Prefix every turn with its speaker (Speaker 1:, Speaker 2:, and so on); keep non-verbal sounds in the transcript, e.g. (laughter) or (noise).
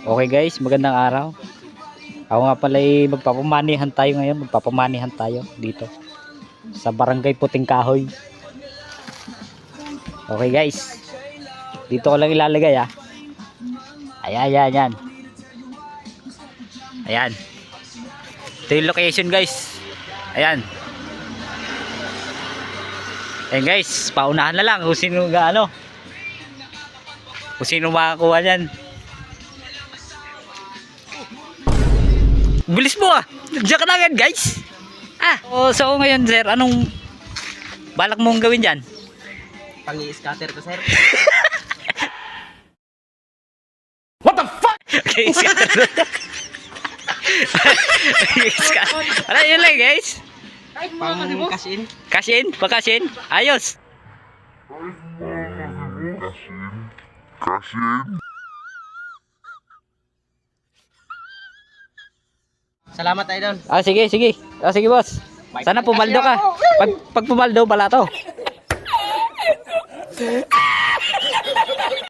Speaker 1: Okay guys, magandang araw. Ako nga pala ay magpapamanihan tayo ngayon. Magpapamanihan tayo dito. Sa barangay Puting Kahoy. Okay guys. Dito ko lang ilalagay ah. Ayan, ayan, ayan. Ayan. Ito yung location guys. Ayan. Ayan guys, paunahan na lang kung sino gaano. Kung sino makakuha niyan. Bilis mo ah. Diyan ka na agad guys. Ah, oh, so ngayon sir, anong balak mong gawin dyan?
Speaker 2: Pangi-scatter ko, sir.
Speaker 1: Okay, scatter. Scatter. Ano yun lang guys?
Speaker 2: Pang cash in.
Speaker 1: Cash in? Pa-cash in? Ayos.
Speaker 2: Salamat, Idol.
Speaker 1: Ah, sige, sige. Ah, sige boss. Sana pumaldo ka. Pag, pag pumaldo, pala to. (laughs)